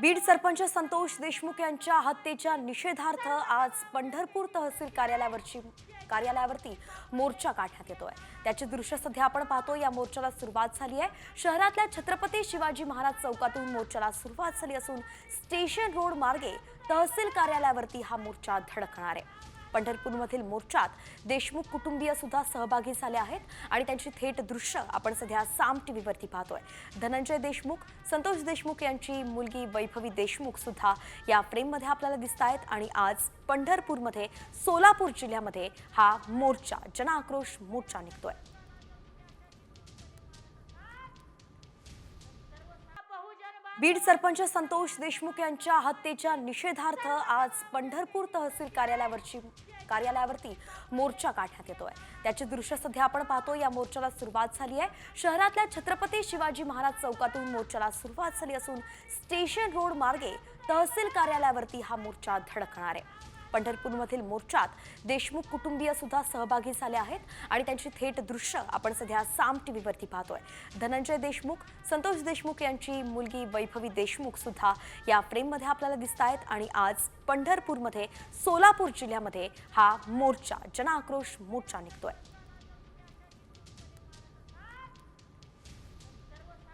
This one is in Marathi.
बीड सरपंच संतोष देशमुख यांच्या हत्येच्या निषेधार्थ आज पंढरपूर तहसील कार्यालयावरची कार्यालयावरती मोर्चा काढण्यात येतोय. त्याचे दृश्य सध्या आपण पाहतो या मोर्चाला सुरुवात झाली आहे. शहरातल्या छत्रपती शिवाजी महाराज चौकातून मोर्चाला सुरुवात झाली असून स्टेशन रोड मार्गे तहसील कार्यालयावरती हा मोर्चा धडकणार आहे. पंढरपूरमधील मोर्चात देशमुख कुटुंबीय सुद्धा सहभागी झाले आहेत आणि त्यांची थेट दृश्य आपण सध्या साम टीव्हीवरती पाहतोय. धनंजय देशमुख संतोष देशमुख यांची मुलगी वैभवी देशमुख सुद्धा या फ्रेममध्ये आपल्याला दिसत आहेत आणि आज पंढरपूरमध्ये सोलापूर जिल्ह्यामध्ये हा मोर्चा जनआक्रोश मोर्चा निघतोय. बीड सरपंच संतोष देशमुख यांच्या हत्येच्या निषेधार्थ आज पंढरपूर तहसील कार्यालयावरची कार्यालयावरती मोर्चा काढण्यात येतोय. त्याचे दृश्य सध्या आपण पाहतो या मोर्चाला सुरुवात झाली आहे. शहरातल्या छत्रपती शिवाजी महाराज चौकातून मोर्चाला सुरुवात झाली असून स्टेशन रोड मार्गे तहसील कार्यालयावरती हा मोर्चा धडकणार आहे. पंढरपूरमधील मोर्चात देशमुख कुटुंबीय सुद्धा सहभागी झाले आहेत आणि त्यांची थेट दृश्य आपण सध्या साम टीव्हीवरती पाहतोय. धनंजय देशमुख संतोष देशमुख यांची मुलगी वैभवी देशमुख सुद्धा या फ्रेममध्ये आपल्याला दिसत आहेत आणि आज पंढरपूरमध्ये सोलापूर जिल्ह्यामध्ये हा मोर्चा जनआक्रोश मोर्चा निघतोय.